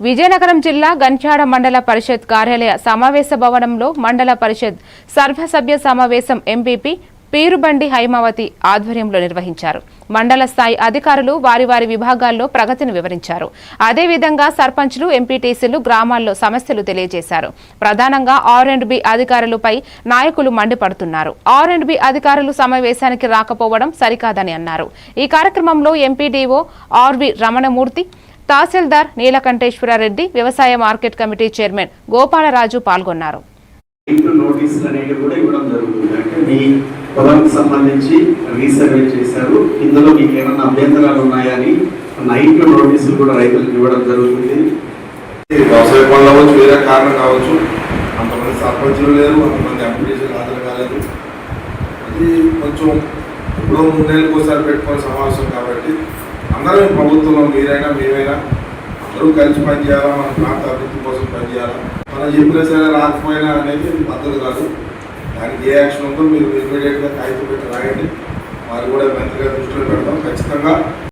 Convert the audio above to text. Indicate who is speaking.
Speaker 1: విజయనగరం జిల్లా గంట్యాడ మండల పరిషత్ కార్యాలయ సమావేశ భవనంలో మండల పరిషత్ సర్వసభ్య సమావేశం ఎంపీపీ పీరుబండి హైమావతి ఆధ్వర్యంలో నిర్వహించారు. మండల స్థాయి అధికారులు వారి వారి విభాగాల్లో ప్రగతిని వివరించారు. అదేవిధంగా సర్పంచ్లు ఎంపీటీసీలు గ్రామాల్లో సమస్యలు తెలియజేశారు. ప్రధానంగా ఆర్ అండ్ బి అధికారులపై నాయకులు మండిపడుతున్నారు. ఆర్ అండ్ బి అధికారులు సమావేశానికి రాకపోవడం సరికాదని అన్నారు. ఈ కార్యక్రమంలో ఎంపీడీఓ ఆర్వి రమణమూర్తి తహసీల్దార్ నీలకంఠేశ్వరారెడ్డి వ్యవసాయ మార్కెట్ కమిటీ చైర్మన్ గోపాలరాజు పాల్గొన్నారు.
Speaker 2: పొలానికి సంబంధించి రీసర్వే చేశారు. ఇందులో మీకు ఏమైనా అభ్యంతరాలు ఉన్నాయని నైట్ నోటీసులు కూడా రైతులకు ఇవ్వడం జరుగుతుంది.
Speaker 3: వ్యవసాయ పనులు అవ్వచ్చు వేరే కారణం కావచ్చు. అంతమంది సర్పంచులు లేరు అంతమంది అప్లికేషన్ హాజరు కాలేదు. అది కొంచెం ఇప్పుడు మూడేళ్ళకి ఒకసారి పెట్టుకునే సమావేశం కాబట్టి అందరం ప్రభుత్వంలో మీరైనా మేమైనా అందరూ కలిసి పనిచేయాలా మన ప్రాంత అభివృద్ధి కోసం పనిచేయాలా? మనం చెప్పిన సరే రాకపోయినా అనేది పద్ధతి కాదు. దానికి ఏ యాక్షన్ ఉందో మీరు ఇమీడియట్గా కాగితం పెట్టి రాయండి. వారు కూడా మంత్రిగా దృష్టిలో పెడతాం. ఖచ్చితంగా